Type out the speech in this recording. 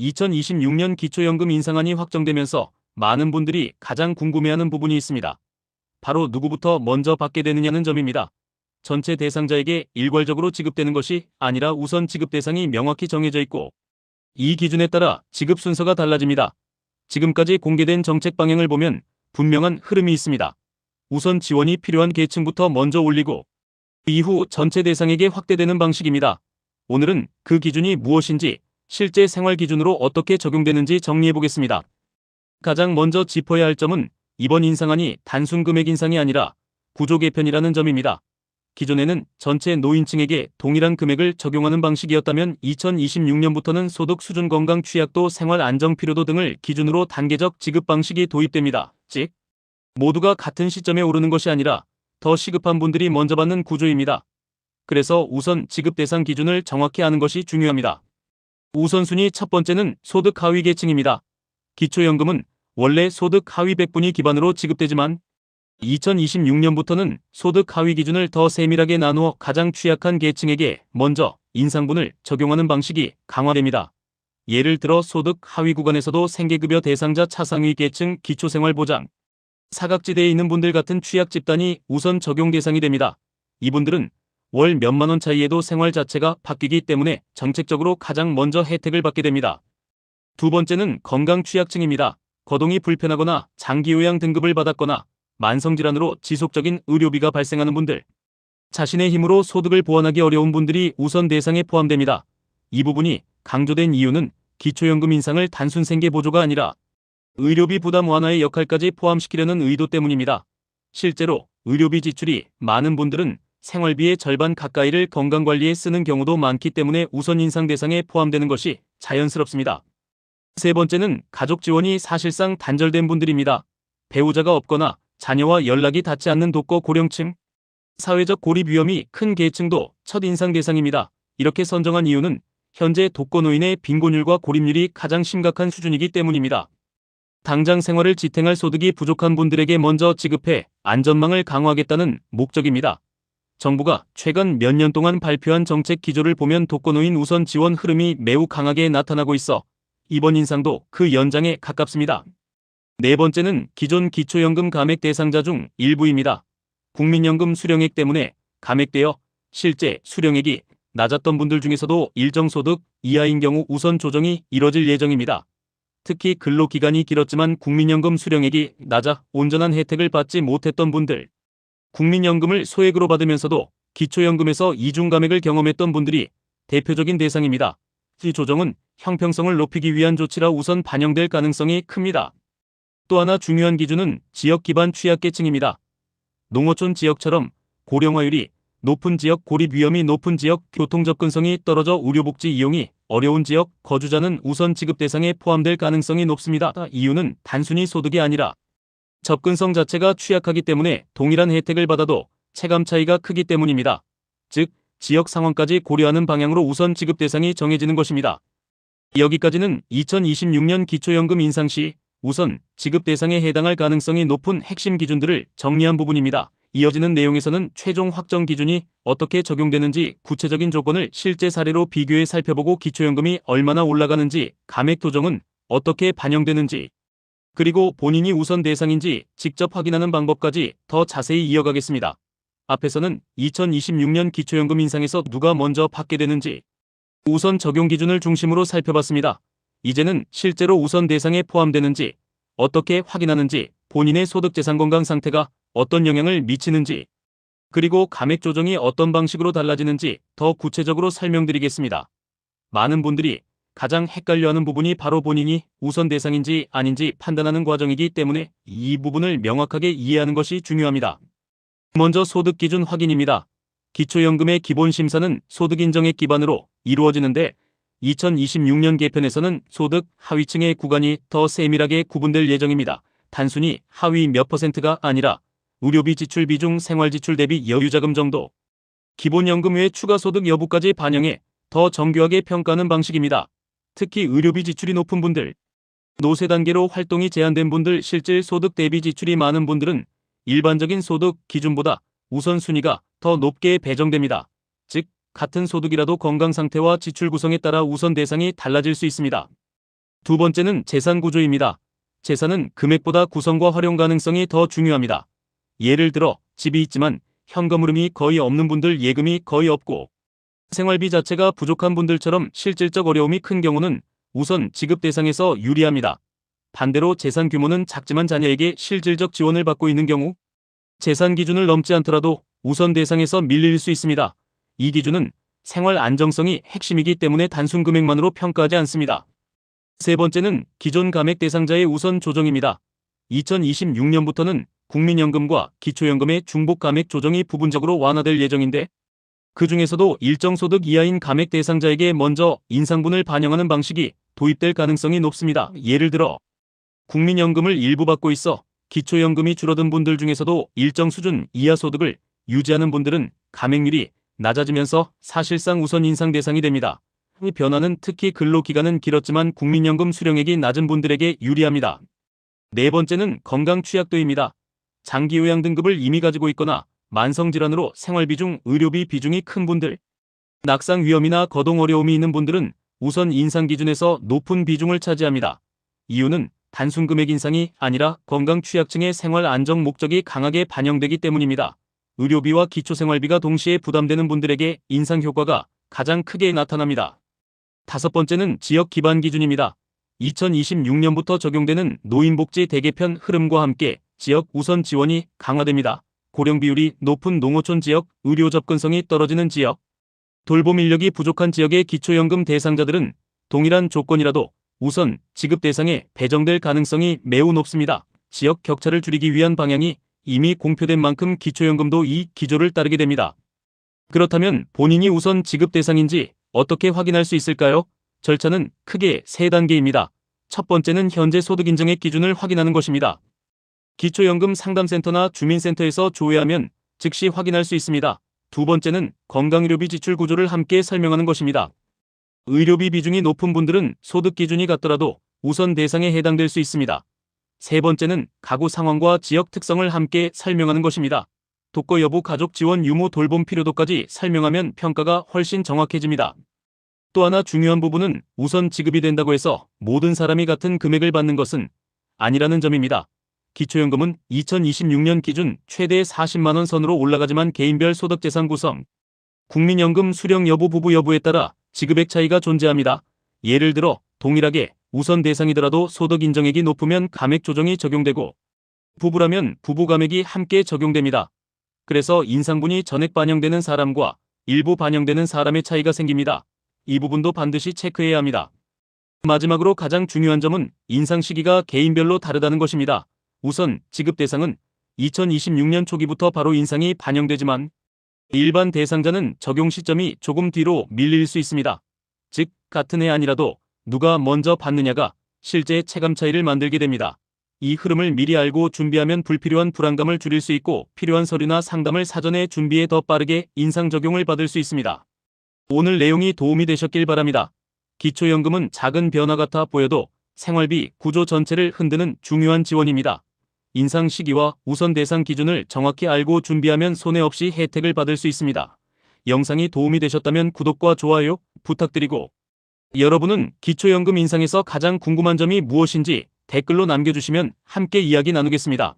2026년 기초연금 인상안이 확정되면서 많은 분들이 가장 궁금해하는 부분이 있습니다. 바로 누구부터 먼저 받게 되느냐는 점입니다. 전체 대상자에게 일괄적으로 지급되는 것이 아니라 우선 지급 대상이 명확히 정해져 있고 이 기준에 따라 지급 순서가 달라집니다. 지금까지 공개된 정책 방향을 보면 분명한 흐름이 있습니다. 우선 지원이 필요한 계층부터 먼저 올리고 이후 전체 대상에게 확대되는 방식입니다. 오늘은 그 기준이 무엇인지 실제 생활 기준으로 어떻게 적용되는지 정리해 보겠습니다. 가장 먼저 짚어야 할 점은 이번 인상안이 단순 금액 인상이 아니라 구조 개편이라는 점입니다. 기존에는 전체 노인층에게 동일한 금액을 적용하는 방식이었다면 2026년부터는 소득 수준 건강 취약도 생활 안정 필요도 등을 기준으로 단계적 지급 방식이 도입됩니다. 즉, 모두가 같은 시점에 오르는 것이 아니라 더 시급한 분들이 먼저 받는 구조입니다. 그래서 우선 지급 대상 기준을 정확히 아는 것이 중요합니다. 우선순위 첫 번째는 소득 하위 계층입니다. 기초연금은 원래 소득 하위 100분이 기반으로 지급되지만 2026년부터는 소득 하위 기준을 더 세밀하게 나누어 가장 취약한 계층에게 먼저 인상분을 적용하는 방식이 강화됩니다. 예를 들어 소득 하위 구간에서도 생계급여 대상자 차상위 계층 기초생활보장, 사각지대에 있는 분들 같은 취약 집단이 우선 적용 대상이 됩니다. 이분들은 월 몇만 원 차이에도 생활 자체가 바뀌기 때문에 정책적으로 가장 먼저 혜택을 받게 됩니다. 두 번째는 건강 취약층입니다. 거동이 불편하거나 장기 요양 등급을 받았거나 만성질환으로 지속적인 의료비가 발생하는 분들, 자신의 힘으로 소득을 보완하기 어려운 분들이 우선 대상에 포함됩니다. 이 부분이 강조된 이유는 기초연금 인상을 단순 생계 보조가 아니라 의료비 부담 완화의 역할까지 포함시키려는 의도 때문입니다. 실제로 의료비 지출이 많은 분들은 생활비의 절반 가까이를 건강관리에 쓰는 경우도 많기 때문에 우선 인상 대상에 포함되는 것이 자연스럽습니다. 세 번째는 가족 지원이 사실상 단절된 분들입니다. 배우자가 없거나 자녀와 연락이 닿지 않는 독거 고령층, 사회적 고립 위험이 큰 계층도 첫 인상 대상입니다. 이렇게 선정한 이유는 현재 독거 노인의 빈곤율과 고립률이 가장 심각한 수준이기 때문입니다. 당장 생활을 지탱할 소득이 부족한 분들에게 먼저 지급해 안전망을 강화하겠다는 목적입니다. 정부가 최근 몇 년 동안 발표한 정책 기조를 보면 독거노인 우선 지원 흐름이 매우 강하게 나타나고 있어 이번 인상도 그 연장에 가깝습니다. 네 번째는 기존 기초연금 감액 대상자 중 일부입니다. 국민연금 수령액 때문에 감액되어 실제 수령액이 낮았던 분들 중에서도 일정 소득 이하인 경우 우선 조정이 이뤄질 예정입니다. 특히 근로기간이 길었지만 국민연금 수령액이 낮아 온전한 혜택을 받지 못했던 분들, 국민연금을 소액으로 받으면서도 기초연금에서 이중 감액을 경험했던 분들이 대표적인 대상입니다. 이 조정은 형평성을 높이기 위한 조치라 우선 반영될 가능성이 큽니다. 또 하나 중요한 기준은 지역 기반 취약계층입니다. 농어촌 지역처럼 고령화율이 높은 지역 고립 위험이 높은 지역 교통 접근성이 떨어져 의료복지 이용이 어려운 지역 거주자는 우선 지급 대상에 포함될 가능성이 높습니다. 이유는 단순히 소득이 아니라 접근성 자체가 취약하기 때문에 동일한 혜택을 받아도 체감 차이가 크기 때문입니다. 즉, 지역 상황까지 고려하는 방향으로 우선 지급 대상이 정해지는 것입니다. 여기까지는 2026년 기초연금 인상 시 우선 지급 대상에 해당할 가능성이 높은 핵심 기준들을 정리한 부분입니다. 이어지는 내용에서는 최종 확정 기준이 어떻게 적용되는지 구체적인 조건을 실제 사례로 비교해 살펴보고 기초연금이 얼마나 올라가는지 감액 조정은 어떻게 반영되는지 그리고 본인이 우선 대상인지 직접 확인하는 방법까지 더 자세히 이어가겠습니다. 앞에서는 2026년 기초연금 인상에서 누가 먼저 받게 되는지 우선 적용 기준을 중심으로 살펴봤습니다. 이제는 실제로 우선 대상에 포함되는지 어떻게 확인하는지 본인의 소득 재산 건강 상태가 어떤 영향을 미치는지 그리고 감액 조정이 어떤 방식으로 달라지는지 더 구체적으로 설명드리겠습니다. 많은 분들이 가장 헷갈려하는 부분이 바로 본인이 우선 대상인지 아닌지 판단하는 과정이기 때문에 이 부분을 명확하게 이해하는 것이 중요합니다. 먼저 소득 기준 확인입니다. 기초연금의 기본 심사는 소득 인정액 기반으로 이루어지는데 2026년 개편에서는 소득 하위층의 구간이 더 세밀하게 구분될 예정입니다. 단순히 하위 몇 퍼센트가 아니라 의료비 지출 비중 생활지출 대비 여유자금 정도, 기본연금 외 추가소득 여부까지 반영해 더 정교하게 평가하는 방식입니다. 특히 의료비 지출이 높은 분들, 노세 단계로 활동이 제한된 분들, 실질 소득 대비 지출이 많은 분들은 일반적인 소득 기준보다 우선순위가 더 높게 배정됩니다. 즉, 같은 소득이라도 건강 상태와 지출 구성에 따라 우선 대상이 달라질 수 있습니다. 두 번째는 재산 구조입니다. 재산은 금액보다 구성과 활용 가능성이 더 중요합니다. 예를 들어 집이 있지만 현금 흐름이 거의 없는 분들 예금이 거의 없고 생활비 자체가 부족한 분들처럼 실질적 어려움이 큰 경우는 우선 지급 대상에서 유리합니다. 반대로 재산 규모는 작지만 자녀에게 실질적 지원을 받고 있는 경우 재산 기준을 넘지 않더라도 우선 대상에서 밀릴 수 있습니다. 이 기준은 생활 안정성이 핵심이기 때문에 단순 금액만으로 평가하지 않습니다. 세 번째는 기존 감액 대상자의 우선 조정입니다. 2026년부터는 국민연금과 기초연금의 중복 감액 조정이 부분적으로 완화될 예정인데 그 중에서도 일정 소득 이하인 감액 대상자에게 먼저 인상분을 반영하는 방식이 도입될 가능성이 높습니다. 예를 들어 국민연금을 일부 받고 있어 기초연금이 줄어든 분들 중에서도 일정 수준 이하 소득을 유지하는 분들은 감액률이 낮아지면서 사실상 우선 인상 대상이 됩니다. 이 변화는 특히 근로기간은 길었지만 국민연금 수령액이 낮은 분들에게 유리합니다. 네 번째는 건강 취약도입니다. 장기 요양 등급을 이미 가지고 있거나 만성질환으로 생활비 중 의료비 비중이 큰 분들, 낙상 위험이나 거동 어려움이 있는 분들은 우선 인상 기준에서 높은 비중을 차지합니다. 이유는 단순 금액 인상이 아니라 건강 취약층의 생활 안정 목적이 강하게 반영되기 때문입니다. 의료비와 기초생활비가 동시에 부담되는 분들에게 인상 효과가 가장 크게 나타납니다. 다섯 번째는 지역 기반 기준입니다. 2026년부터 적용되는 노인복지 대개편 흐름과 함께 지역 우선 지원이 강화됩니다. 고령 비율이 높은 농어촌 지역, 의료 접근성이 떨어지는 지역, 돌봄 인력이 부족한 지역의 기초연금 대상자들은 동일한 조건이라도 우선 지급 대상에 배정될 가능성이 매우 높습니다. 지역 격차를 줄이기 위한 방향이 이미 공표된 만큼 기초연금도 이 기조를 따르게 됩니다. 그렇다면 본인이 우선 지급 대상인지 어떻게 확인할 수 있을까요? 절차는 크게 세 단계입니다. 첫 번째는 현재 소득 인정의 기준을 확인하는 것입니다. 기초연금 상담센터나 주민센터에서 조회하면 즉시 확인할 수 있습니다. 두 번째는 건강의료비 지출 구조를 함께 설명하는 것입니다. 의료비 비중이 높은 분들은 소득 기준이 같더라도 우선 대상에 해당될 수 있습니다. 세 번째는 가구 상황과 지역 특성을 함께 설명하는 것입니다. 독거 여부 가족 지원 유무 돌봄 필요도까지 설명하면 평가가 훨씬 정확해집니다. 또 하나 중요한 부분은 우선 지급이 된다고 해서 모든 사람이 같은 금액을 받는 것은 아니라는 점입니다. 기초연금은 2026년 기준 최대 40만원 선으로 올라가지만 개인별 소득재산 구성, 국민연금 수령 여부 부부 여부에 따라 지급액 차이가 존재합니다. 예를 들어 동일하게 우선 대상이더라도 소득 인정액이 높으면 감액 조정이 적용되고 부부라면 부부 감액이 함께 적용됩니다. 그래서 인상분이 전액 반영되는 사람과 일부 반영되는 사람의 차이가 생깁니다. 이 부분도 반드시 체크해야 합니다. 마지막으로 가장 중요한 점은 인상 시기가 개인별로 다르다는 것입니다. 우선 지급 대상은 2026년 초기부터 바로 인상이 반영되지만 일반 대상자는 적용 시점이 조금 뒤로 밀릴 수 있습니다. 즉 같은 해 아니라도 누가 먼저 받느냐가 실제 체감 차이를 만들게 됩니다. 이 흐름을 미리 알고 준비하면 불필요한 불안감을 줄일 수 있고 필요한 서류나 상담을 사전에 준비해 더 빠르게 인상 적용을 받을 수 있습니다. 오늘 내용이 도움이 되셨길 바랍니다. 기초연금은 작은 변화 같아 보여도 생활비 구조 전체를 흔드는 중요한 지원입니다. 인상 시기와 우선 대상 기준을 정확히 알고 준비하면 손해 없이 혜택을 받을 수 있습니다. 영상이 도움이 되셨다면 구독과 좋아요 부탁드리고 여러분은 기초연금 인상에서 가장 궁금한 점이 무엇인지 댓글로 남겨주시면 함께 이야기 나누겠습니다.